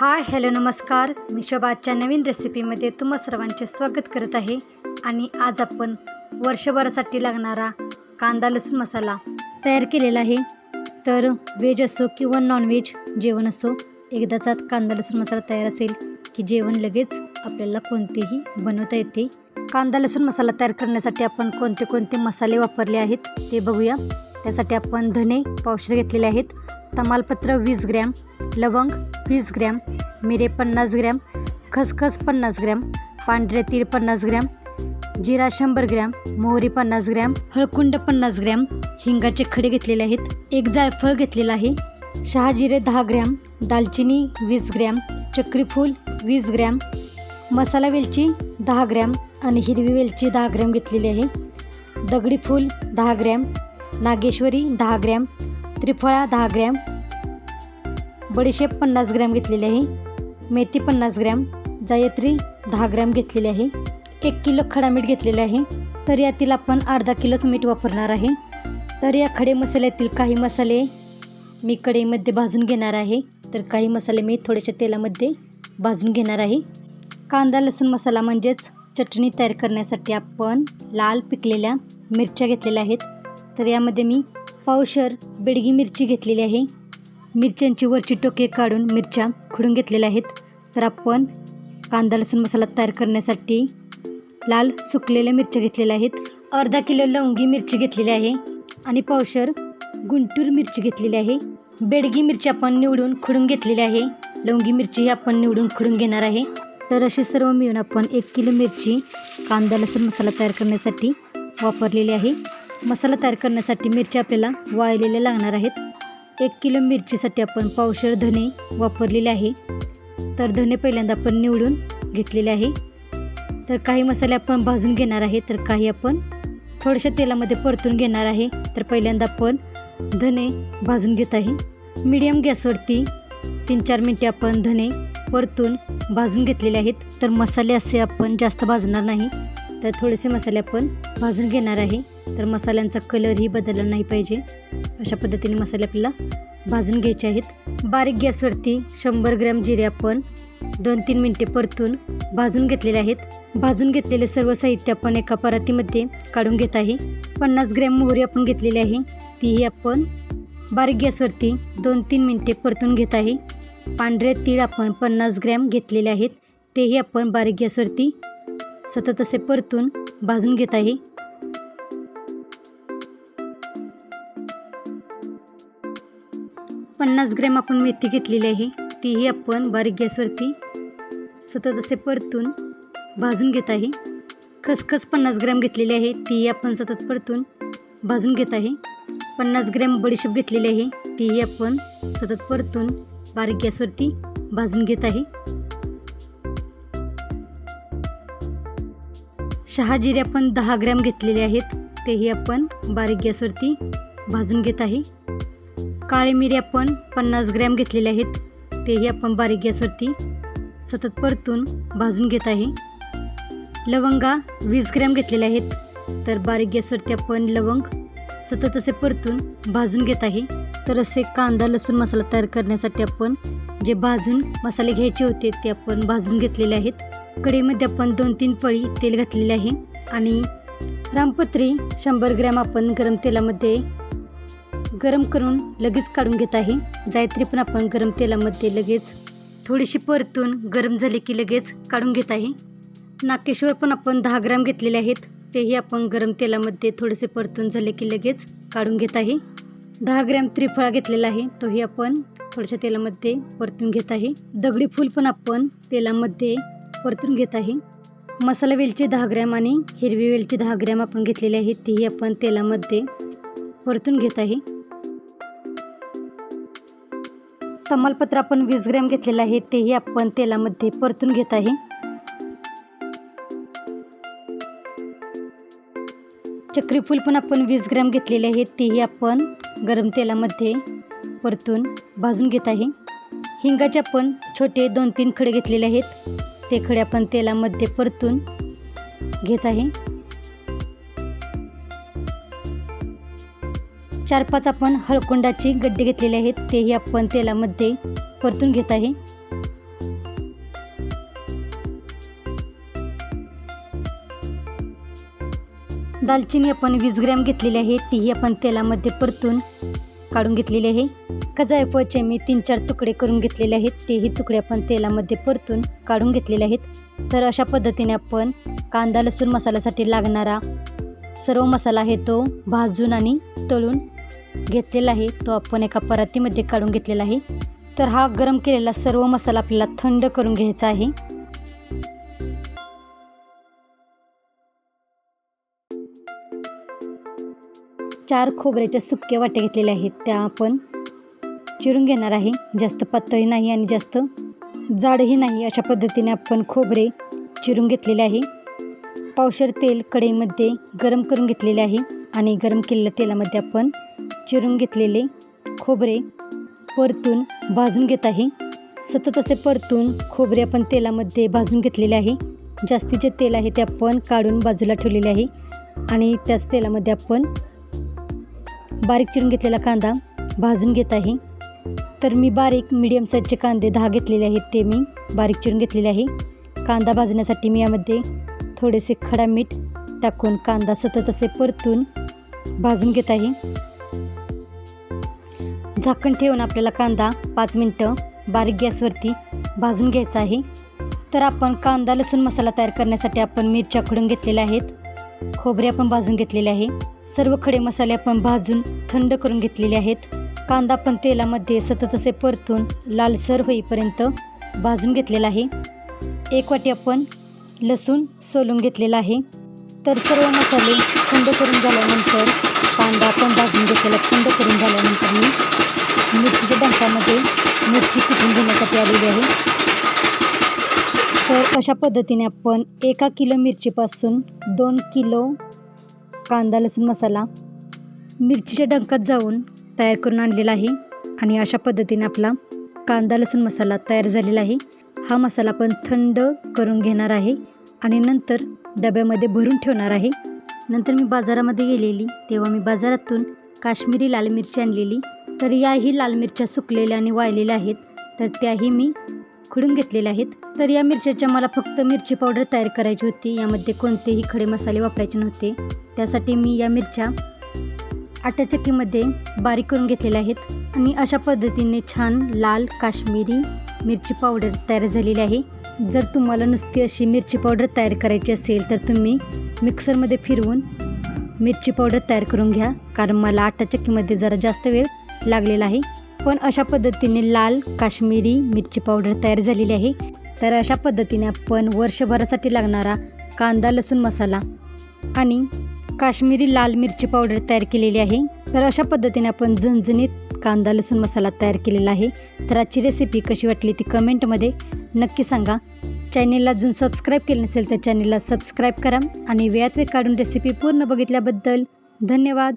Hi hello नमस्कार. मी शोभाच्या नवीन रेसिपीमध्ये तुम्हा सर्वांचे स्वागत करत आहे. आणि आज आपण वर्षभरासाठी लागणारा कांदा लसूण मसाला तयार केलेला आहे. तर व्हेज असो किंवा नॉनव्हेज जेवण असो एकदाचा कांदा लसूण मसाला तयार असेल की जेवण लगेच आपल्याला कोणतेही बनवता येते. कांदा लसूण मसाला तयार करण्यासाठी आपण कोणते कोणते मसाले वापरले आहेत ते बघूया. त्यासाठी आपण धने पावशे घेतलेले आहेत. तमालपत्र वीस ग्रॅम लवंग वीस ग्रॅम मिरे पन्नास ग्रॅम खसखस पन्नास ग्रॅम पांढरे तीळ पन्नास ग्रॅम जिरा शंभर ग्रॅम मोहरी पन्नास ग्रॅम हळकुंड पन्नास ग्रॅम हिंगाचे खडे घेतलेले आहेत. एक जायफळ घेतलेलं आहे. शहाजिरे दहा ग्रॅम दालचिनी वीस ग्रॅम चक्रीफूल वीस ग्रॅम मसाला वेलची दहा ग्रॅम आणि हिरवी वेलची दहा ग्रॅम घेतलेली आहे. दगडी फूल दहा ग्रॅम नागेश्वरी दहा ग्रॅम त्रिफळा दहा ग्रॅम. बडीशेप पन्नास ग्रॅम घेतलेली आहे. मेथी पन्नास ग्रॅम. जायत्री दहा ग्रॅम घेतलेली आहे. एक किलो खडा मीठ घेतलेले आहे. तर यातील आपण अर्धा किलोच मीठ वापरणार आहे. तर या खडे मसाल्यातील काही मसाले मी कढईमध्ये भाजून घेणार आहे. तर काही मसाले मी थोड्याशा तेलामध्ये भाजून घेणार आहे. कांदा लसूण मसाला म्हणजेच चटणी तयार करण्यासाठी आपण लाल पिकलेल्या मिरच्या घेतलेल्या आहेत. तर यामध्ये मी पावशर बेडगी मिरची घेतलेली आहे. मिरच्यांची वरची टोके काढून मिरच्या खुडून घेतलेल्या आहेत. तर आपण कांदा लसूण मसाला तयार करण्यासाठी लाल सुकलेल्या मिरच्या घेतलेल्या आहेत. अर्धा किलो लवंगी मिरची घेतलेली आहे आणि पावशर गुंटूर मिरची घेतलेली आहे. बेडगी मिरची आपण निवडून खुडून घेतलेली आहे. लवंगी मिरची ही आपण निवडून खुडून घेणार आहे. तर असे सर्व मिळून आपण एक किलो मिरची कांदा लसूण मसाला तयार करण्यासाठी वापरलेली आहे. मसाला तयार करण्यासाठी मिरची आपल्याला वाळलेल्या लागणार आहेत. एक किलो मिरचीसाठी आपण पावशर धने वापरलेले आहे. तर धने पहिल्यांदा आपण निवडून घेतलेले आहे. तर काही मसाले आपण भाजून घेणार आहे तर काही आपण थोड्याशा तेलामध्ये परतून घेणार आहे. तर पहिल्यांदा आपण धने भाजून घेत आहे. मीडियम गॅसवरती तीन चार मिनटे आपण धने परतून भाजून घेतलेले आहेत. तर मसाले असे आपण जास्त भाजणार नाही. तर थोडेसे मसाले आपण भाजून घेणार आहे. तर मसाल्यांचा कलरही बदलला नाही पाहिजे. अशा पद्धतीने मसाले आपल्याला भाजून घ्यायचे आहेत. बारीक गॅसवरती शंभर ग्रॅम जिरे आपण दोन तीन मिनटे परतून भाजून घेतलेले आहेत. भाजून घेतलेले सर्व साहित्य आपण एका परातीमध्ये काढून घेत आहे. पन्नास ग्रॅम मोहरी आपण घेतलेली आहे. तीही आपण बारीक गॅसवरती दोन तीन मिनटे परतून घेत आहे. पांढरे तीळ आपण पन्नास ग्रॅम घेतलेले आहेत. तेही आपण बारीक गॅसवरती सतत असे परतून भाजून घेत आहे. पन्नास ग्रॅम आपण मेथी घेतलेली आहे. तीही आपण बारीक गॅसवरती सतत असे परतून भाजून घेत आहे. खसखस पन्नास ग्रॅम घेतलेली आहे. तीही आपण सतत परतून भाजून घेत आहे. पन्नास ग्रॅम बडीशेप घेतलेली आहे. तीही आपण सतत परतून बारीक गॅसवरती भाजून घेत आहे. शहाजिरे आपण दहा ग्रॅम घेतलेले आहेत. तेही आपण बारीक गॅसवरती भाजून घेत आहे. काळे मिरी आपण पन्नास ग्रॅम घेतलेले आहेत. तेही आपण बारीक गॅसवरती सतत परतून भाजून घेत आहे. लवंगा वीस ग्रॅम घेतलेले आहेत. तर बारीक गॅसवरती आपण लवंग सतत असे परतून भाजून घेत आहे. तर असे कांदा लसूण मसाला तयार करण्यासाठी आपण जे भाजून मसाले घ्यायचे होते ते आपण भाजून घेतलेले आहेत. कढईमध्ये आपण दोन तीन पळी तेल घातलेले आहे. आणि रामपत्री शंभर ग्रॅम आपण गरम तेलामध्ये गरम करून लगेच काढून घेत आहे. जायत्री पण आपण गरम तेलामध्ये लगेच थोडीशी परतून गरम झाली की लगेच काढून घेत आहे. नाकेश्वर पण आपण दहा ग्रॅम घेतलेले आहेत. तेही आपण गरम तेलामध्ये थोडेसे परतून झाले की लगेच काढून घेत आहे. दहा ग्रॅम त्रिफळा घेतलेला आहे. तोही आपण थोड्याशा तेलामध्ये परतून घेत आहे. दगडी फूल पण आपण तेलामध्ये परतून घेत आहे. मसाला वेलची दहा ग्रॅम आणि हिरवी वेलची दहा ग्रॅम आपण घेतलेली आहे. तीही आपण तेलामध्ये परतून घेत आहे. तमालपत्र आपण वीस ग्रॅम घेतलेलं आहे तेही आपण तेलामध्ये परतून घेत आहे. चक्रीफूल पण आपण वीस ग्रॅम घेतलेले आहे तेही आपण गरम तेलामध्ये परतून भाजून घेत आहे. हिंगाचे आपण छोटे दोन तीन खडे घेतलेले आहेत ते खडे आपण तेलामध्ये परतून घेत आहे. चार पाच आपण हळकुंडाची गड्डे घेतलेले आहेत तेही आपण तेलामध्ये परतून घेत आहे. दालचिनी आपण वीस ग्रॅम घेतलेली आहे. तीही आपण तेलामध्ये परतून काढून घेतलेली आहे. कजायफळचे मी तीन चार तुकडे करून घेतलेले आहेत. तेही तुकडे आपण तेलामध्ये परतून काढून घेतलेले आहेत. तर अशा पद्धतीने आपण कांदा लसूण मसाल्यासाठी लागणारा सर्व मसाला आहे तो भाजून आणि तळून घेतलेला आहे तो आपण एका परातीमध्ये काढून घेतलेला आहे. तर हा गरम केलेला सर्व मसाला आपल्याला थंड करून घ्यायचा आहे. चार खोबऱ्याच्या सुक्या वाट्या घेतलेल्या आहेत त्या आपण चिरून घेणार आहे. जास्त पातळी नाही आणि जास्त जाडही नाही अशा पद्धतीने आपण खोबरे चिरून घेतलेले आहे. पावशर तेल कढईमध्ये गरम करून घेतलेले आहे आणि गरम केलेल्या तेलामध्ये आपण चिरून घेतलेले खोबरे परतून भाजून घेत आहे. सतत असे परतून खोबरे आपण तेलामध्ये भाजून घेतलेले आहे. जास्तीचे तेल आहे ते आपण काढून बाजूला ठेवलेले आहे. आणि त्याच तेलामध्ये आपण बारीक चिरून घेतलेला कांदा भाजून घेत आहे. तर मी बारीक मिडियम साईजचे कांदे दहा घेतलेले आहेत ते मी बारीक चिरून घेतलेले आहे. कांदा भाजण्यासाठी मी यामध्ये थोडेसे खडा मीठ टाकून कांदा सतत असे परतून भाजून घेत आहे. झाकण ठेवून आपल्याला कांदा पाच मिनटं बारीक गॅसवरती भाजून घ्यायचा आहे. तर आपण कांदा लसूण मसाला तयार करण्यासाठी आपण मिरच्या खडून घेतलेल्या आहेत. खोबरे आपण भाजून घेतलेले आहे. सर्व खडे मसाले आपण भाजून थंड करून घेतलेले आहेत. कांदा पण तेलामध्ये सतत असे परतून लालसर होईपर्यंत भाजून घेतलेला आहे. एक वाटी आपण लसूण सोलून घेतलेला आहे. तर सर्व मसाले थंड करून झाल्यानंतर कांदा आपण भाजून घेतलेला थंड करून झाल्यानंतर मी मिरचीच्या डंकामध्ये मिरची कुठून घेण्यासाठी आलेली आहे? तर अशा पद्धतीने आपण एका किलो मिरचीपासून दोन किलो कांदा लसूण मसाला मिरचीच्या डंकात जाऊन तयार करून आणलेला आहे आणि अशा पद्धतीने आपला कांदा लसूण मसाला तयार झालेला आहे. हा मसाला आपण थंड करून घेणार आहे आणि नंतर डब्यामध्ये भरून ठेवणार आहे. नंतर मी बाजारामध्ये गेलेली तेव्हा मी बाजारातून काश्मीरी लाल मिरची आणलेली. तर याही लाल मिरच्या सुकलेल्या आणि वाळलेल्या आहेत तर त्याही मी खुडून घेतलेल्या आहेत. तर या मिरच्याच्या मला फक्त मिरची पावडर तयार करायची होती. यामध्ये कोणतेही खडे मसाले वापरायचे नव्हते. त्यासाठी मी या मिरच्या आट्याचक्कीमध्ये बारीक करून घेतलेल्या आहेत. आणि अशा पद्धतीने छान लाल काश्मीरी मिरची पावडर तयार झालेली आहे. जर तुम्हाला नुसती अशी मिरची पावडर तयार करायची असेल तर तुम्ही मिक्सरमध्ये फिरवून मिरची पावडर तयार करून घ्या. कारण मला आट्याचक्कीमध्ये जरा जास्त वेळ लागलेला आहे. पण अशा पद्धतीने लाल काश्मीरी मिरची पावडर तयार झालेली आहे. तर अशा पद्धतीने आपण वर्षभरासाठी लागणारा कांदा लसूण मसाला आणि काश्मीरी लाल मिरची पावडर तयार केलेली आहे. तर अशा पद्धतीने आपण झणझणीत कांदा लसूण मसाला तयार केलेला आहे. तर आजची रेसिपी कशी वाटली ती कमेंटमध्ये नक्की सांगा. चॅनेलला अजून सबस्क्राईब केलं नसेल तर चॅनेलला सबस्क्राईब करा आणि वेळात वेळ काढून रेसिपी पूर्ण बघितल्याबद्दल धन्यवाद.